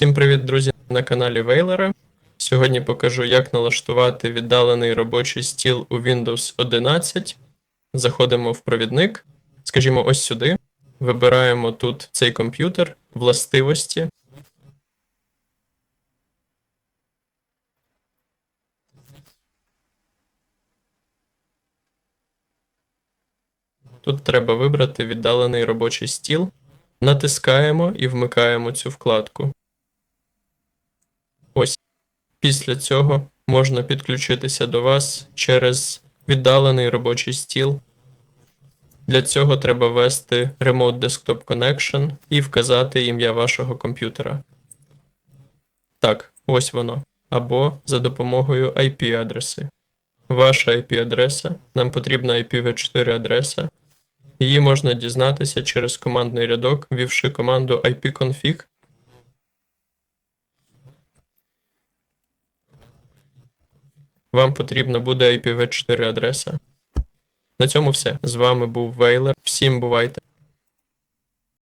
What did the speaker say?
Всім привіт, друзі, на каналі Вейлера. Сьогодні покажу, як налаштувати віддалений робочий стіл у Windows 11. Заходимо в провідник, скажімо, ось сюди. Вибираємо тут цей комп'ютер, властивості. Тут треба вибрати віддалений робочий стіл. Натискаємо і вмикаємо цю вкладку. Після цього можна підключитися до вас через віддалений робочий стіл. Для цього треба ввести Remote Desktop Connection і вказати ім'я вашого комп'ютера. Так, ось воно. Або за допомогою IP-адреси. Ваша IP-адреса. Нам потрібна IPv4 адреса. Її можна дізнатися через командний рядок, ввівши команду ipconfig. Вам потрібна буде IPv4 адреса. На цьому все. З вами був Вейлер. Всім бувайте!